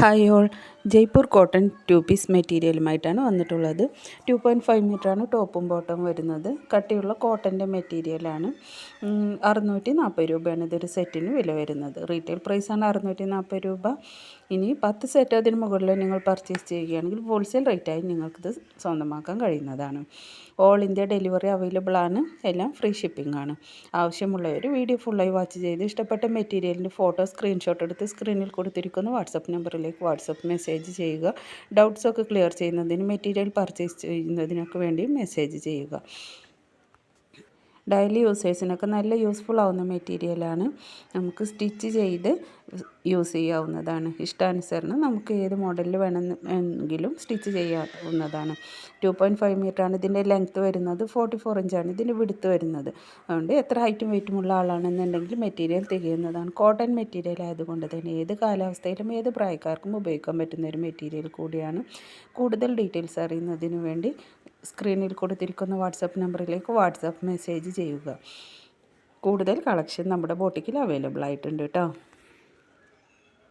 Hi all Jaipur cotton two piece മെറ്റീരിയലുമായിട്ടാണ് വന്നിട്ടുള്ളത്. Two point five മീറ്ററാണ് ടോപ്പും ബോട്ടവും വരുന്നത്. കട്ടിയുള്ള കോട്ടന്റെ മെറ്റീരിയലാണ്. അറുന്നൂറ്റി നാൽപ്പത് രൂപയാണ് ഇതൊരു സെറ്റിന് വില വരുന്നത്. റീറ്റെയിൽ പ്രൈസാണ് അറുന്നൂറ്റി നാൽപ്പത് രൂപ. ഇനി പത്ത് സെറ്റ് അതിന് മുകളിൽ നിങ്ങൾ പർച്ചേസ് ചെയ്യുകയാണെങ്കിൽ ഹോൾസെയിൽ റേറ്റായി നിങ്ങൾക്കിത് സ്വന്തമാക്കാൻ കഴിയുന്നതാണ്. ഓൾ ഇന്ത്യ ഡെലിവറി അവൈലബിൾ ആണ് എല്ലാം ഫ്രീ ഷിപ്പിംഗ് ആണ് ആവശ്യമുള്ളവർ വീഡിയോ ഫുള്ളായി വാച്ച് ചെയ്ത് ഇഷ്ടപ്പെട്ട മെറ്റീരിയലിന്റെ ഫോട്ടോ സ്ക്രീൻഷോട്ട് എടുത്ത് സ്ക്രീനിൽ കൊടുത്തിരിക്കുന്ന വാട്സപ്പ് നമ്പറിലേക്ക് വാട്സപ്പ് മെസ്സേജ് ചെയ്യുക. ഡൗട്ട്സൊക്കെ ക്ലിയർ ചെയ്യുന്നതിനും മെറ്റീരിയൽ പർച്ചേസ് ചെയ്യുന്നതിനൊക്കെ വേണ്ടിയും മെസ്സേജ് ചെയ്യുക. ഡെയിലി യൂസേഴ്സിനൊക്കെ നല്ല യൂസ്ഫുൾ ആവുന്ന മെറ്റീരിയലാണ് നമുക്ക് സ്റ്റിച്ച് ചെയ്ത് യൂസ് ചെയ്യാവുന്നതാണ്. ഇഷ്ടാനുസരണം നമുക്ക് ഏത് മോഡലിൽ വേണമെങ്കിലും സ്റ്റിച്ച് ചെയ്യാവുന്നതാണ്. ടു പോയിന്റ് ഫൈവ് മീറ്ററാണ് ഇതിന്റെ ലെങ്ത്ത് വരുന്നത്. ഫോർട്ടി ഫോർ ഇഞ്ചാണ് ഇതിന്റെ വിടുത്ത് വരുന്നത്. അതുകൊണ്ട് എത്ര ഹൈറ്റും വെയിറ്റുമുള്ള ആളാണെന്നുണ്ടെങ്കിൽ മെറ്റീരിയൽ തികയുന്നതാണ്. കോട്ടൺ മെറ്റീരിയൽ ആയതുകൊണ്ട് തന്നെ ഏത് കാലാവസ്ഥയിലും ഏത് പ്രായക്കാർക്കും ഉപയോഗിക്കാൻ പറ്റുന്ന ഒരു മെറ്റീരിയൽ കൂടിയാണ്. കൂടുതൽ ഡീറ്റെയിൽസ് അറിയുന്നതിന് വേണ്ടി സ്ക്രീനിൽ കൊടുത്തിരിക്കുന്ന വാട്സപ്പ് നമ്പറിലേക്ക് വാട്സപ്പ് മെസ്സേജ് ചെയ്യുക. കൂടുതൽ കളക്ഷൻ നമ്മുടെ ബോട്ടിക്കിൽ അവൈലബിൾ ആയിട്ടുണ്ട് കേട്ടോ.